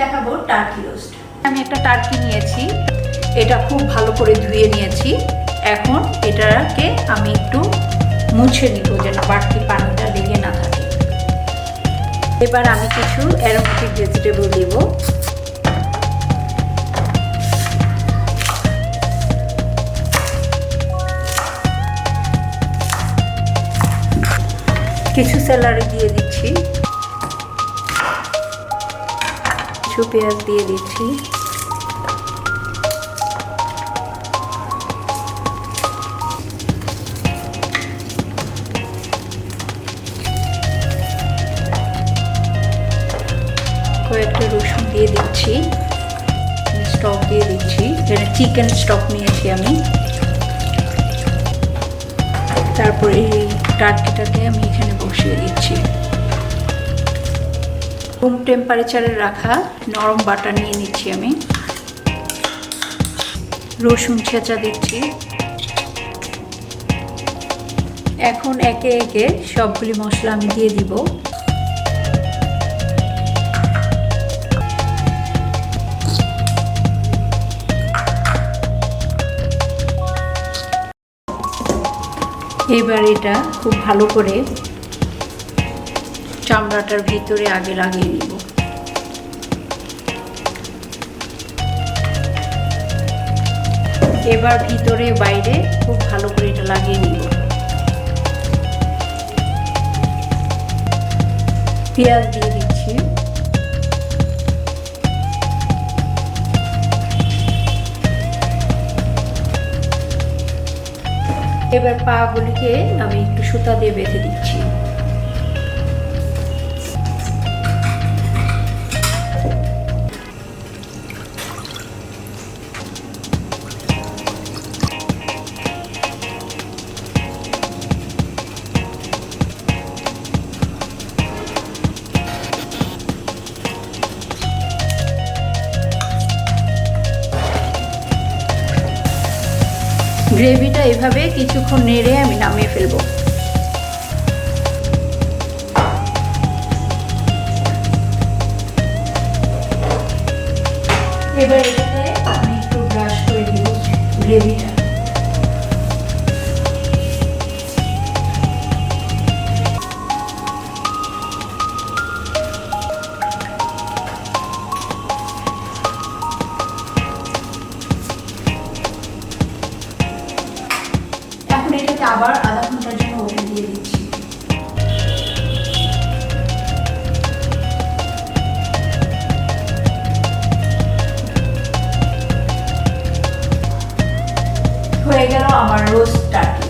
দেখাবো turkey roast আমি একটা টার্কি নিয়েছি, এটা খুব ভালো করে ধুয়ে নিয়েছি। এখন এটাকে আমি একটু মুছে নিব যেন বাড়তি পানিটা লেগে না থাকে। এবার আমি কিছু অ্যারোমেটিক ভেজিটেবল দিব। কিছু স্যালারি দিয়ে দিচ্ছি। কিছু পেঁয়াজ দিয়ে দিচ্ছি। কয়েকটা রসুন দিয়ে দিচ্ছি। স্টক দিয়ে দিচ্ছি। এটা চিকেন স্টক নিয়েছি আমি। তারপরে এই টার্কিটাকে আমি এখানে বসিয়ে দিচ্ছি। রুম টেম্পারেচারে রাখা নরম বাটার নিয়ে নিচ্ছি আমি। রসুন ছেঁচা দিচ্ছি। এখন একে একে সবগুলি মশলা আমি দিয়ে দিব। এবার এটা খুব ভালো করে চামড়াটার ভিতরে আগে লাগিয়ে নিব। এবার ভিতরে বাইরে খুব ভালো করে এটা লাগিয়ে নিব। পেঁয়াজ দিয়ে দিচ্ছি। এবার পাগুলিকে আমি একটু সুতা দিয়ে বেঁধে দিচ্ছি। গ্রেভিটা এভাবে কিছুক্ষণ নেড়ে আমি নামিয়ে ফেলব। এবার এটাতে আমি একটু ব্রাশ করে দিব গ্রেভিটা। আবার আধা ঘণ্টার জন্য ওভেন দিয়ে দিচ্ছি। হয়ে গেল আমার রোজ টার্কি